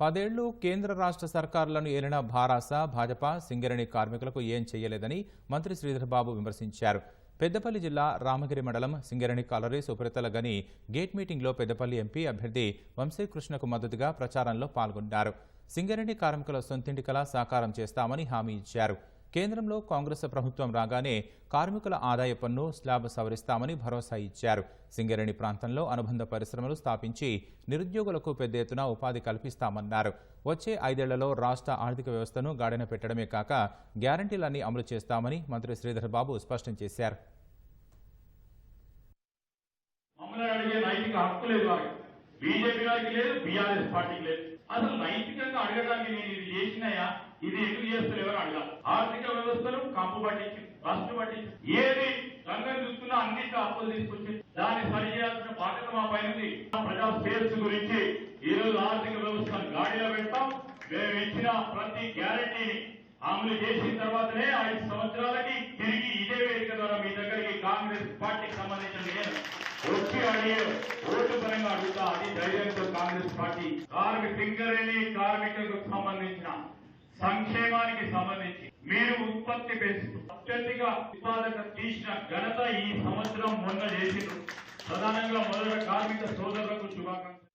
పదేళ్ళు కేంద్ర రాష్ట్ర సర్కారులను ఏలిన భారాస భాజపా సింగరేణి కార్మికులకు ఏం చేయలేదని మంత్రి శ్రీధర్బాబు విమర్శించారు. పెద్దపల్లి జిల్లా రామగిరి మండలం సింగరేణి కాలరీస్ ఉపరితల గని గేట్ మీటింగ్లో పెద్దపల్లి ఎంపీ అభ్యర్థి వంశీకృష్ణకు మద్దతుగా ప్రచారంలో పాల్గొన్నారు. సింగరేణి కార్మికుల సొంతింటి కళ సాకారం చేస్తామని హామీ ఇచ్చారు. కేంద్రంలో కాంగ్రెస్ ప్రభుత్వం రాగానే కార్మికుల ఆదాయ పన్ను స్లాబ్ సవరిస్తామని భరోసా ఇచ్చారు. సింగరేణి ప్రాంతంలో అనుబంధ పరిశ్రమలు స్థాపించి నిరుద్యోగులకు పెద్ద ఎత్తున ఉపాధి కల్పిస్తామన్నారు. వచ్చే ఐదేళ్ళలో రాష్ట్ర ఆర్థిక వ్యవస్థను గాడిన పెట్టడమే కాక గ్యారంటీలన్నీ అమలు చేస్తామని మంత్రి శ్రీధర్ బాబు స్పష్టం చేశారు. బీజేపీ వారికి బీజేపీ లేదు బీఆర్ఎస్ పార్టీకి లేదు. అసలు నైతికంగా అడగడానికి నేను ఇది చేసినాయా? ఇది ఎందుకు చేస్తలేవని అడగాలి. ఆర్థిక వ్యవస్థను కంపు పట్టించి ఫస్ట్ పట్టించి ఏది రంగం చూస్తున్నా అన్నింటి అప్పులు తీసుకొచ్చి దాన్ని సరి చేయాల్సిన బాధ్యత మా పైన ప్రజా స్పేస్ గురించి ఈ రోజు ఆర్థిక వ్యవస్థను గాడిలో పెడతాం. మేము ఇచ్చిన ప్రతి గ్యారంటీని అమలు చేసిన తర్వాతనే ఐదు సంవత్సరాలకి తిరిగి ఇదే వేదిక ద్వారా మీ దగ్గరికి కాంగ్రెస్ పార్టీకి సంబంధించిన నేను వచ్చి ఓటు పరంగా అడుగుతా అది ధైర్యంతో కాంగ్రెస్ పార్టీ. కార్మిక సింగరేణి కార్మికులకు సంబంధించిన సంక్షేమానికి సంబంధించి మీరు ఉత్పత్తి పెంచుతూ అత్యధిక ఉత్పాదక తీసిన ఘనత ఈ సంవత్సరం మొన్న చేసిండ్రు. ప్రధానంగా మొదట కార్మిక సోదరులకు శుభాకాంక్షలు.